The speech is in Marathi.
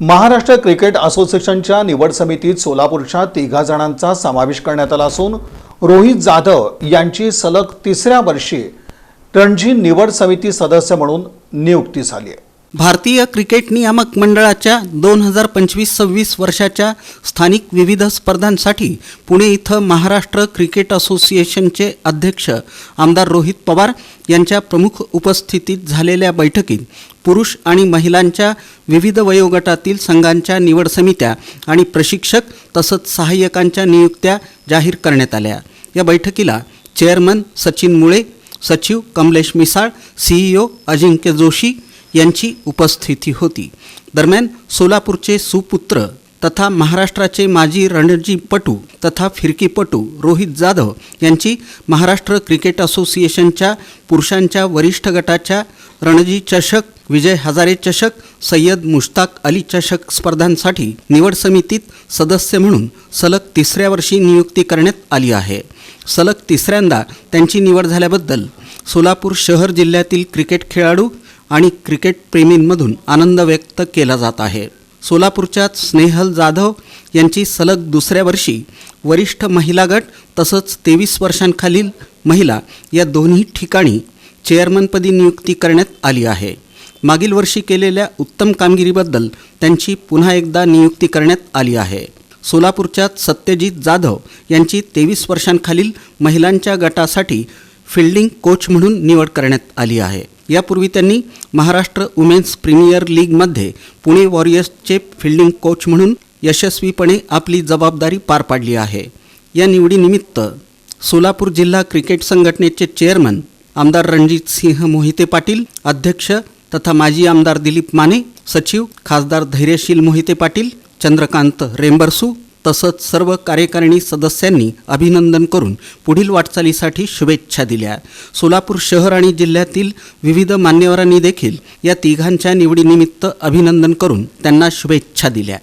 महाराष्ट्र क्रिकेट असोसिएशनच्या निवड समितीत सोलापूरच्या तिघा जणांचा समावेश करण्यात आला असून रोहित जाधव यांची सलग तिसऱ्या वर्षी रणजी निवड समिती सदस्य म्हणून नियुक्ती झाली आहे. भारतीय क्रिकेट नियामक मंडळाच्या दोन हजार पंचवीस सव्वीस वर्षाच्या स्थानिक विविध स्पर्धांसाठी पुणे इथं महाराष्ट्र क्रिकेट असोसिएशनचे अध्यक्ष आमदार रोहित पवार यांच्या प्रमुख उपस्थितीत झालेल्या बैठकीत पुरुष आणि महिलांच्या विविध वयोगटातील संघांच्या निवड समित्या आणि प्रशिक्षक तसंच सहाय्यकांच्या नियुक्त्या जाहीर करण्यात आल्या. या बैठकीला चेअरमन सचिन मुळे सचिव कमलेश मिसाळ सीईओ अजिंक्य जोशी यांची उपस्थिती होती. दरम्यान सोलापूरचे सुपुत्र तथा महाराष्ट्राचे माजी रणजीपटू तथा फिरकीपटू रोहित जाधव यांची महाराष्ट्र क्रिकेट असोसिएशनच्या पुरुषांच्या वरिष्ठ गटाच्या रणजी चषक विजय हजारे चषक सय्यद मुश्ताक अली चषक स्पर्धांसाठी निवड समितीत सदस्य म्हणून सलग तिसऱ्या वर्षी नियुक्ती करण्यात आली आहे. सलग तिसऱ्यांदा त्यांची निवड झाल्याबद्दल सोलापूर शहर जिल्ह्यातील क्रिकेट खेळाडू आणि क्रिकेटप्रेमींमधून आनंद व्यक्त केला जात आहे. सोलापूरच्यात स्नेहल जाधव यांची सलग दुसऱ्या वर्षी वरिष्ठ महिला गट तसंच तेवीस वर्षांखालील महिला या दोन्ही ठिकाणी चेअरमनपदी नियुक्ती करण्यात आली आहे. मागील वर्षी केलेल्या उत्तम कामगिरीबद्दल त्यांची पुन्हा एकदा नियुक्ती करण्यात आली आहे. सोलापूरच्यात सत्यजित जाधव यांची तेवीस वर्षांखालील महिलांच्या गटासाठी फिल्डिंग कोच म्हणून निवड करण्यात आली आहे. यापूर्वी त्यांनी महाराष्ट्र वुमेन्स प्रीमियर लीगमध्ये पुणे वॉरियर्सचे फिल्डिंग कोच म्हणून यशस्वीपणे आपली जबाबदारी पार पाडली आहे. या निवडीनिमित्त सोलापूर जिल्हा क्रिकेट संघटनेचे चेअरमन आमदार रणजित सिंह मोहिते पाटील अध्यक्ष तथा माजी आमदार दिलीप माने सचिव खासदार धैर्यशील मोहिते पाटील चंद्रकांत रेंबरसू तसंच सर्व कार्यकारिणी सदस्यांनी अभिनंदन करून पुढील वाटचालीसाठी शुभेच्छा दिल्या. सोलापूर शहर आणि जिल्ह्यातील विविध मान्यवरांनी देखील या तिघांच्या निवडीनिमित्त अभिनंदन करून त्यांना शुभेच्छा दिल्या.